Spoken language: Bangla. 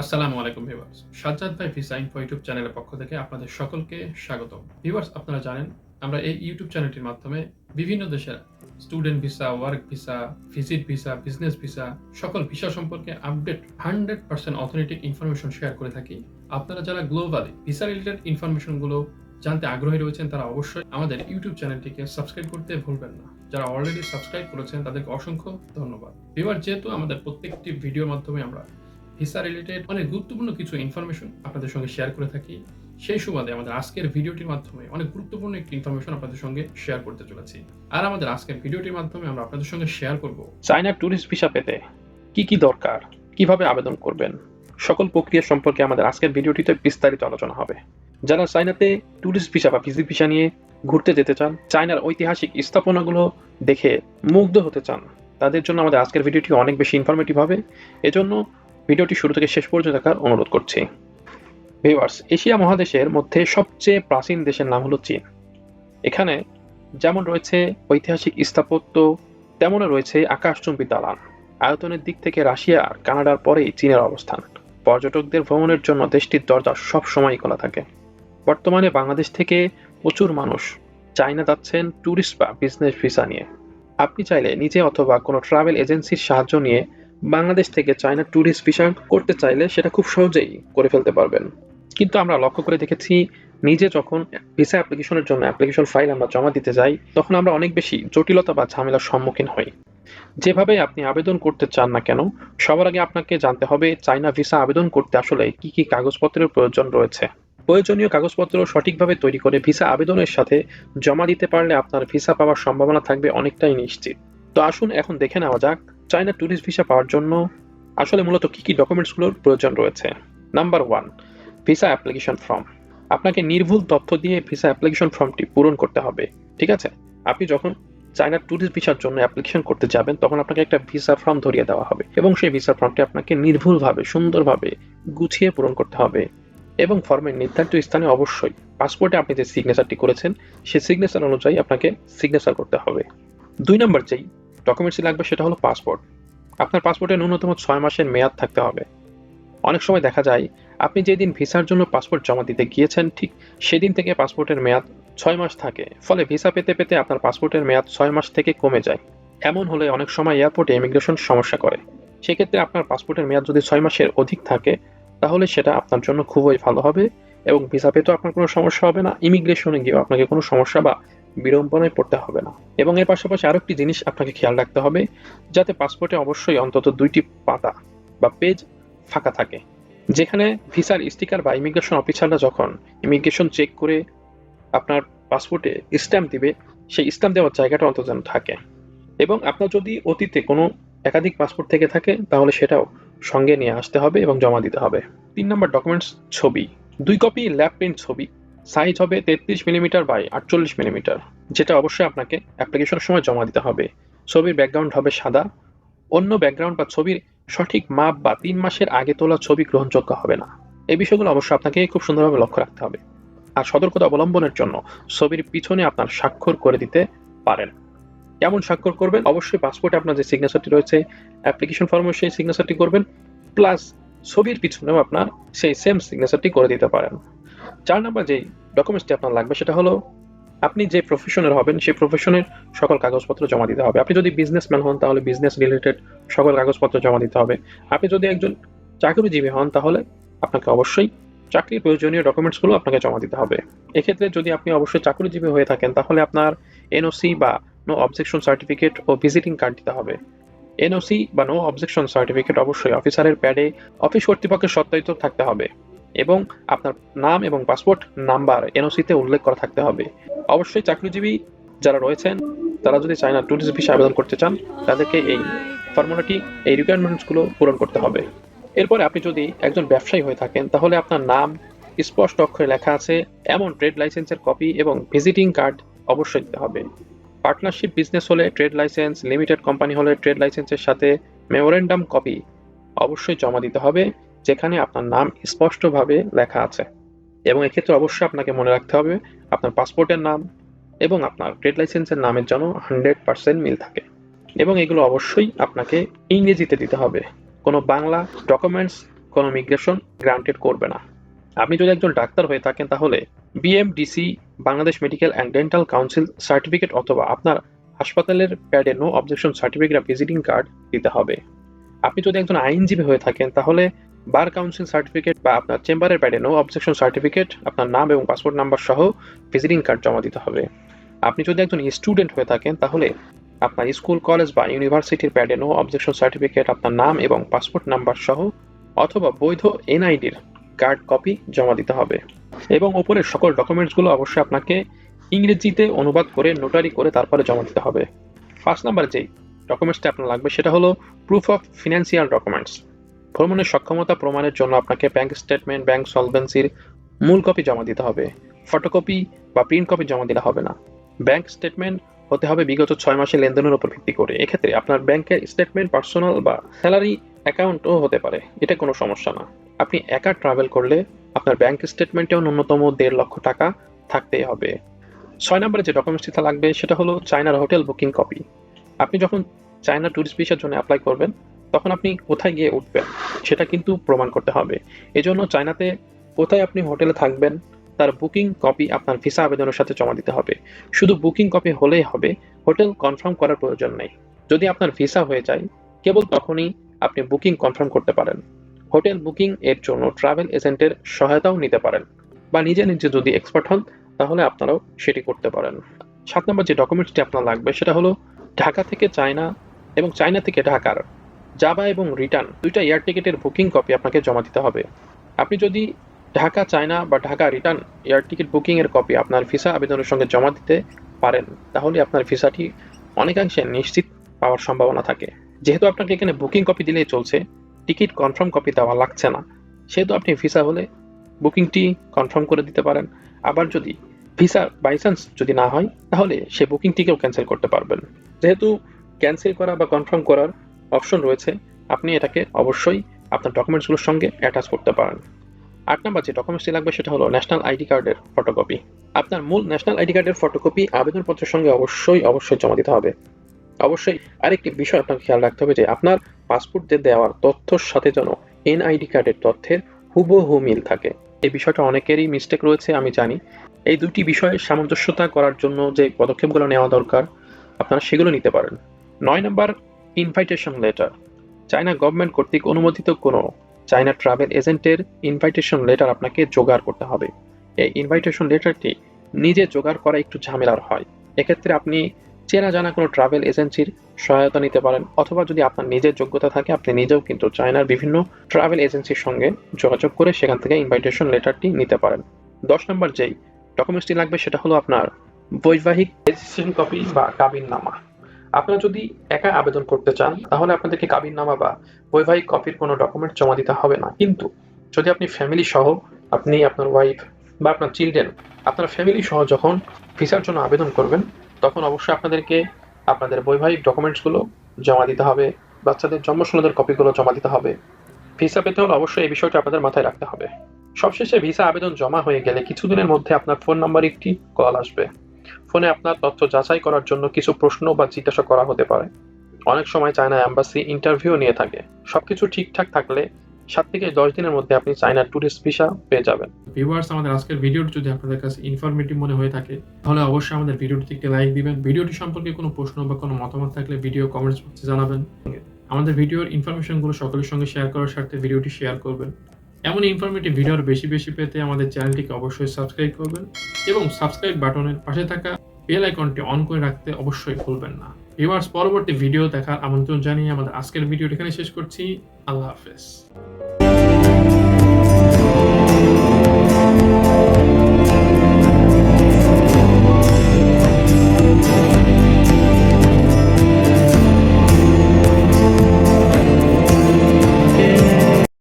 আসসালামু আলাইকুম সাজ্জাদ ভাই ভিসা ইনফো ইউটিউব চ্যানেলের পক্ষ থেকে আপনাদের সকলকে স্বাগত আপনারা জানেন, আমরা এই ইউটিউব চ্যানেলটির মাধ্যমে বিভিন্ন দেশের student visa work visa visit visa business visa সকল ভিসা সম্পর্কে update hundred percent information share করে থাকি। আপনারা যারা গ্লোবালি ভিসা রিলেটেড ইনফরমেশনগুলো জানতে আগ্রহী রয়েছেন, তারা অবশ্যই আমাদের ইউটিউব চ্যানেলটিকে সাবস্ক্রাইব করতে ভুলবেন না। যারা অলরেডি সাবস্ক্রাইব করেছেন, তাদেরকে অসংখ্য ধন্যবাদ। ভিউয়ার যেহেতু আমাদের প্রত্যেকটি ভিডিওর মাধ্যমে আমরা ভিসা রিলেটেড অনেক গুরুত্বপূর্ণ কিছু ইনফরমেশন আপনাদের সঙ্গে শেয়ার করে থাকি। সেই সুবাদে আমাদের আজকের ভিডিওটির মাধ্যমে অনেক গুরুত্বপূর্ণ একটি ইনফরমেশন আপনাদের সঙ্গে শেয়ার করতে চলেছি। আর আমাদের আজকের ভিডিওটির মাধ্যমে আমরা আপনাদের সঙ্গে শেয়ার করব চায়নার ট্যুরিস্ট ভিসা পেতে কি কি দরকার, কীভাবে আবেদন করবেন, সকল প্রক্রিয়া সম্পর্কে আমাদের আজকের ভিডিওটিতে বিস্তারিত আলোচনা হবে। যারা চায়নাতে ট্যুরিস্ট ভিসা বা ভিজিট ভিসা নিয়ে ঘুরতে যেতে চান, চায়নার ঐতিহাসিক স্থাপনাগুলো দেখে মুগ্ধ হতে চান, তাদের জন্য আমাদের আজকের ভিডিওটি অনেক বেশি ইনফরমেটিভ হবে। এজন্য ভিডিওটি শুরু থেকে শেষ পর্যন্ত দেখার অনুরোধ করছি। ভিউয়ার্স, এশিয়া মহাদেশের মধ্যে সবচেয়ে প্রাচীন দেশের নাম হলো চীন। এখানে যেমন রয়েছে ঐতিহাসিক স্থাপত্য, তেমনও রয়েছে আকাশচুম্বী দালান। আয়তনের দিক থেকে রাশিয়া আর কানাডার পরেই চীনের অবস্থান। পর্যটকদের ভ্রমণের জন্য দেশটির দরজা সব সময় খোলা থাকে। বর্তমানে বাংলাদেশ থেকে প্রচুর মানুষ চায়না যাচ্ছেন ট্যুরিস্ট বা বিজনেস ভিসা নিয়ে। আপনি চাইলে নিজে অথবা কোনো ট্রাভেল এজেন্সির সাহায্য নিয়ে বাংলাদেশ থেকে চায়না ট্যুরিস্ট ভিসা করতে চাইলে সেটা খুব সহজেই করে ফেলতে পারবেন। কিন্তু আমরা লক্ষ্য করে দেখেছি, নিজে যখন ভিসা অ্যাপ্লিকেশনের জন্য অ্যাপ্লিকেশন ফাইল আমরা জমা দিতে যাই, তখন আমরা অনেক বেশি জটিলতা বা ঝামেলার সম্মুখীন হই। যেভাবে আপনি আবেদন করতে চান না কেন, সবার আগে আপনাকে জানতে হবে চায়না ভিসা আবেদন করতে আসলে কি কি কাগজপত্রের প্রয়োজন রয়েছে। প্রয়োজনীয় কাগজপত্র সঠিকভাবে তৈরি করে ভিসা আবেদনের সাথে জমা দিতে পারলে আপনার ভিসা পাওয়ার সম্ভাবনা থাকবে অনেকটাই নিশ্চিত। তো আসুন এখন দেখে নেওয়া যাক চায়না ট্যুরিস্ট ভিসা পাওয়ার জন্য আসলে মূলত কি কি ডকুমেন্টসগুলোর প্রয়োজন রয়েছে? Number one visa application form আপনাকে নির্ভুল তথ্য দিয়ে ভিসা অ্যাপ্লিকেশন ফর্মটি পূরণ করতে হবে, ঠিক আছে? আপনি যখন চায়নার ট্যুরিস্ট ভিসার জন্য অ্যাপ্লিকেশন করতে যাবেন, তখন আপনাকে একটা ভিসা ফর্ম ধরিয়ে দেওয়া হবে এবং সেই ভিসা ফর্মটি আপনাকে নির্ভুলভাবে, সুন্দরভাবে গুছিয়ে পূরণ করতে হবে এবং ফর্মের নির্ধারিত স্থানে অবশ্যই পাসপোর্টে আপনি যে সিগনেচারটি করেছেন, সেই সিগনেচার অনুযায়ী আপনাকে সিগনেচার করতে হবে। দুই নম্বর যেই ডকুমেন্টসই লাগবে সেটা হলো পাসপোর্ট আপনার পাসপোর্টে ন্যূনতম ছয় মাসের মেয়াদ থাকতে হবে। অনেক সময় দেখা যায়, আপনি যেদিন ভিসার জন্য পাসপোর্ট জমা দিতে গিয়েছেন, ঠিক সেদিন থেকে পাসপোর্টের মেয়াদ ছয় মাস থাকে। ফলে ভিসা পেতে পেতে আপনার পাসপোর্টের মেয়াদ ছয় মাস থেকে কমে যায়। এমন হলে অনেক সময় এয়ারপোর্টে ইমিগ্রেশন সমস্যা করে। সেক্ষেত্রে আপনার পাসপোর্টের মেয়াদ যদি ছয় মাসের অধিক থাকে, তাহলে সেটা আপনার জন্য খুবই ভালো হবে এবং ভিসা পেতেও আপনার কোনো সমস্যা হবে না। ইমিগ্রেশনে গিয়েও আপনাকে কোনো সমস্যা বা বিড়ম্বনায় পড়তে হবে না। এবং এর পাশাপাশি আরও একটি জিনিস আপনাকে খেয়াল রাখতে হবে, যাতে পাসপোর্টে অবশ্যই অন্তত দুইটি পাতা বা পেজ ফাঁকা থাকে। যেখানে ভিসার স্টিকার বা ইমিগ্রেশন অফিসাররা যখন ইমিগ্রেশন চেক করে আপনার পাসপোর্টে স্ট্যাম্প দিবে, সেই স্ট্যাম্প দেওয়ার জায়গাটা অন্তত যেন থাকে। এবং আপনার যদি অতীতে কোনো একাধিক পাসপোর্ট থেকে থাকে, তাহলে সেটাও সঙ্গে নিয়ে আসতে হবে এবং জমা দিতে হবে। তিন নম্বর ডকুমেন্টস ছবি। দুই কপি ল্যাব প্রিন্ট ছবি। সাইজ হবে তেত্রিশ মিলিমিটার বাই আটচল্লিশ মিলিমিটার, যেটা অবশ্যই আপনাকে অ্যাপ্লিকেশনের সময় জমা দিতে হবে। ছবির ব্যাকগ্রাউন্ড হবে সাদা। অন্য ব্যাকগ্রাউন্ড বা ছবির সঠিক মাপ বা তিন মাসের আগে তোলা ছবি গ্রহণযোগ্য হবে না। এই বিষয়গুলো অবশ্যই আপনাকে খুব সুন্দরভাবে লক্ষ্য রাখতে হবে। আর সতর্কতা অবলম্বনের জন্য ছবির পিছনে আপনার স্বাক্ষর করে দিতে পারেন। কেমন স্বাক্ষর করবেন? অবশ্যই পাসপোর্টে আপনার যে সিগনেচারটি রয়েছে অ্যাপ্লিকেশন ফর্মে সেই সিগনেচারটি করবেন প্লাস ছবির পিছনেও আপনার সেই সেম সিগনেচারটি করে দিতে পারেন। চার নম্বর যেই ডকুমেন্টসটি আপনার লাগবে সেটা হলো, আপনি যে প্রফেশনের হবেন, সেই প্রফেশনের সকল কাগজপত্র জমা দিতে হবে। আপনি যদি বিজনেসম্যান হন, তাহলে বিজনেস রিলেটেড সকল কাগজপত্র জমা দিতে হবে। আপনি যদি একজন চাকরিজীবী হন, তাহলে আপনাকে অবশ্যই চাকরির প্রয়োজনীয় ডকুমেন্টসগুলো আপনাকে জমা দিতে হবে। এক্ষেত্রে যদি আপনি অবশ্যই চাকরিজীবী হয়ে থাকেন, তাহলে আপনার এনওসি বা নো অবজেকশন সার্টিফিকেট ও ভিজিটিং কার্ড দিতে হবে। এনওসি বা নো অবজেকশন সার্টিফিকেট অবশ্যই অফিসারের প্যাডে অফিস কর্তৃপক্ষের সত্যায়িত থাকতে হবে। এবং আপনার নাম এবং পাসপোর্ট, নাম্বার এনওসিতে উল্লেখ করা থাকতে হবে। অবশ্যই চাকরিজীবী যারা রয়েছেন, তারা যদি চায়না ট্যুরিস্ট ভিসা আবেদন করতে চান, তাদেরকে এই ফর্মুলাটি এই রিকোয়ারমেন্টসগুলো পূরণ করতে হবে। এরপরে আপনি যদি একজন ব্যবসায়ী হয়ে থাকেন, তাহলে আপনার নাম, স্পষ্ট অক্ষরে লেখা আছে, এমন ট্রেড লাইসেন্সের কপি এবং ভিজিটিং কার্ড অবশ্যই দিতে হবে। পার্টনারশিপ বিজনেস হলে ট্রেড লাইসেন্স লিমিটেড কোম্পানি হলে ট্রেড লাইসেন্সের সাথে মেমোরেন্ডাম কপি অবশ্যই জমা দিতে হবে। যেখানে আপনার নাম স্পষ্টভাবে লেখা আছে। এবং এক্ষেত্রে অবশ্যই আপনাকে মনে রাখতে হবে, আপনার পাসপোর্টের নাম এবং আপনার ট্রেড লাইসেন্সের নামের জন্য হান্ড্রেড পার্সেন্ট মিল থাকে। এবং এগুলো অবশ্যই আপনাকে ইংরেজিতে দিতে হবে। কোনো বাংলা ডকুমেন্টস কোনো মিগ্রেশন গ্রান্টেড করবে না। আপনি যদি একজন ডাক্তার হয়ে থাকেন তাহলে BMDC Bangladesh medical and dental council certificate অথবা আপনার হাসপাতালের প্যাডে no objection certificate visiting card দিতে হবে। আপনি যদি একজন আইনজীবী হয়ে থাকেন তাহলে বার কাউন্সিল সার্টিফিকেট বা আপনার চেম্বারের প্যাডে নো অবজেকশন সার্টিফিকেট আপনার নাম এবং পাসপোর্ট নাম্বার সহ ভিজিটিং কার্ড জমা দিতে হবে। আপনি যদি একজন স্টুডেন্ট হয়ে থাকেন, তাহলে আপনার স্কুল কলেজ বা ইউনিভার্সিটির প্যাডে নো অবজেকশন সার্টিফিকেট আপনার নাম এবং পাসপোর্ট নাম্বার সহ অথবা বৈধ এনআইডির কার্ড কপি জমা দিতে হবে। এবং ওপরের সকল ডকুমেন্টসগুলো অবশ্যই আপনাকে ইংরেজিতে অনুবাদ করে নোটারি করে তারপরে জমা দিতে হবে। ফার্স্ট নাম্বার যেই ডকুমেন্টসটা আপনার লাগবে, সেটা হলো প্রুফ অফ ফিনান্সিয়াল ডকুমেন্টস ভ্রমণের সক্ষমতা প্রমাণের জন্য আপনাকে ব্যাংক স্টেটমেন্ট ব্যাংক সলভেন্সির মূল কপি জমা দিতে হবে। ফটোকপি বা প্রিন্ট কপি জমা দিলে হবে না। ব্যাংক স্টেটমেন্ট হতে হবে বিগত ছয় মাসের লেনদেনের উপর ভিত্তি করে। এক্ষেত্রে আপনার ব্যাংকের স্টেটমেন্ট পার্সোনাল বা স্যালারি অ্যাকাউন্টও হতে পারে। এটা কোনো সমস্যা না। আপনি একা ট্রাভেল করলে আপনার ব্যাংক স্টেটমেন্টেও ন্যূনতম দেড় লক্ষ টাকা থাকতেই হবে। ছয় নম্বরে যে ডকুমেন্টসটা লাগবে সেটা হলো চায়নার হোটেল বুকিং কপি আপনি যখন চায়না ট্যুরিস্ট ভিসার জন্য অ্যাপ্লাই করবেন তখন আপনি কোথায় গিয়ে উঠবেন, সেটা কিন্তু প্রমাণ করতে হবে। এজন্য চায়নাতে কোথায় আপনি হোটেলে থাকবেন, তার বুকিং কপি আপনার ভিসা আবেদনের সাথে জমা দিতে হবে। শুধু বুকিং কপি হলেই হবে, হোটেল কনফার্ম করার প্রয়োজন নেই। যদি আপনার ভিসা হয়ে যায়, কেবল তখনই আপনি বুকিং কনফার্ম করতে পারেন। হোটেল বুকিং এর জন্য ট্রাভেল এজেন্টের সহায়তাও নিতে পারেন। বা নিজে নিজে যদি এক্সপার্ট হন, তাহলে আপনারাও সেটি করতে পারেন। সাত নম্বর যে ডকুমেন্টসটি আপনার লাগবে, সেটা হলো ঢাকা থেকে চায়না এবং চায়না থেকে ঢাকার। যাবা এবং রিটার্ন দুইটা এয়ার টিকিটের বুকিং কপি আপনাকে জমা দিতে হবে। আপনি যদি ঢাকা, চায়না বা ঢাকা রিটার্ন এয়ার টিকিট বুকিংয়ের কপি আপনার ভিসা আবেদনের সঙ্গে জমা দিতে পারেন, তাহলে আপনার ভিসাটি অনেকাংশে নিশ্চিত পাওয়ার সম্ভাবনা থাকে। যেহেতু আপনাকে এখানে বুকিং কপি দিলেই চলছে, টিকিট কনফার্ম কপি দেওয়া লাগছে না। সেহেতু আপনি ভিসা হলে বুকিংটি কনফার্ম করে দিতে পারেন। আবার যদি ভিসা বাইচান্স যদি না হয়, তাহলে সে বুকিংটিকেও ক্যান্সেল করতে পারবেন। যেহেতু ক্যান্সেল করা বা কনফার্ম করার অপশন রয়েছে, আপনি এটাকে অবশ্যই আপনার ডকুমেন্টসগুলোর সঙ্গে অ্যাটাচ করতে পারেন। আট নম্বর যে ডকুমেন্টসটি লাগবে সেটা হলো ন্যাশনাল আইডি কার্ডের ফটোকপি আপনার মূল ন্যাশনাল আইডি কার্ডের ফটোকপি আবেদনপত্রের সঙ্গে অবশ্যই অবশ্যই জমা দিতে হবে। অবশ্যই আরেকটি বিষয় আপনাকে খেয়াল রাখতে হবে যে আপনার পাসপোর্টে দেওয়ার তথ্যর সাথে যেন এনআইডি কার্ডের তথ্যের হুবহু মিল থাকে। এই বিষয়টা অনেকেরই মিস্টেক রয়েছে, আমি জানি। এই দুটি বিষয়ে সামঞ্জস্যতা করার জন্য যে পদক্ষেপগুলো নেওয়া দরকার, আপনারা সেগুলো নিতে পারেন। নয় নম্বর ইনভাইটেশন লেটার চায়না গভর্নমেন্ট কর্তৃক অনুমোদিত কোনো চায়না ট্রাভেল এজেন্টের ইনভাইটেশন লেটার আপনাকে জোগাড় করতে হবে। এই ইনভাইটেশন লেটারটি নিজে জোগাড় করা একটু ঝামেলার হয়। এক্ষেত্রে আপনি চেনা জানা কোনো ট্রাভেল এজেন্সির সহায়তা নিতে পারেন অথবা যদি আপনার নিজের যোগ্যতা থাকে, আপনি নিজেও কিন্তু চায়নার বিভিন্ন ট্রাভেল এজেন্সির সঙ্গে যোগাযোগ করে সেখান থেকে ইনভাইটেশন লেটারটি নিতে পারেন। দশ নম্বর যেই ডকুমেন্টসটি লাগবে সেটা হলো আপনার বৈবাহিক রেজিস্ট্রেশন কপি বা কাবিননামা। আপনারা যদি একা আবেদন করতে চান, তাহলে আপনাদেরকে কাবিননামা বা বৈবাহিক কপির কোনো ডকুমেন্ট জমা দিতে হবে না। কিন্তু যদি আপনি ফ্যামিলি সহ আপনি আপনার ওয়াইফ বা আপনার চিলড্রেন আপনার ফ্যামিলি সহ যখন ভিসার জন্য আবেদন করবেন, তখন অবশ্যই আপনাদেরকে আপনাদের বৈবাহিক ডকুমেন্টসগুলো জমা দিতে হবে, বাচ্চাদের জন্মসনদের কপিগুলো জমা দিতে হবে। ভিসা পেতে হলে অবশ্যই এই বিষয়টা আপনাদের মাথায় রাখতে হবে। সবশেষে ভিসা আবেদন জমা হয়ে গেলে কিছুদিনের মধ্যে আপনার ফোন নাম্বার একটি কল আসবে। ফোনে আপনার তথ্য যাচাই করার জন্য কিছু প্রশ্ন বা জিজ্ঞাসা করা হতে পারে। অনেক সময় চায়না অ্যাম্বাসি ইন্টারভিউ নিয়ে থাকে। সবকিছু ঠিকঠাক থাকলে সাত থেকে দশ দিনের মধ্যে আপনি চায়নার ট্যুরিস্ট ভিসা পেয়ে যাবেন। ভিউয়ার্স, আমাদের আজকের ভিডিওটি যদি আপনাদের কাছে ইনফরমেটিভ মনে হয়ে থাকে, তাহলে অবশ্যই আমাদের ভিডিওটিতে একটি লাইক দিবেন। ভিডিওটি সম্পর্কে কোনো প্রশ্ন বা কোনো মতামত থাকলে ভিডিও কমেন্টস বক্সে জানাবেন। আমাদের ভিডিওর ইনফরমেশনগুলো সকলের সঙ্গে শেয়ার করার স্বার্থে ভিডিওটি শেয়ার করবেন। এমন ইনফরমেটিভ ভিডিওর বেশি বেশি পেতে আমাদের চ্যানেলটিকে অবশ্যই সাবস্ক্রাইব করবেন এবং সাবস্ক্রাইব বাটনের পাশে থাকা বেল আইকনটি অন করে রাখতে অবশ্যই ভুলবেন না। ভিউয়ার্স পরবর্তী ভিডিও দেখার আমন্ত্রণ জানিয়ে আমাদের আজকের ভিডিওটি এখানে শেষ করছি। আল্লাহ হাফেজ।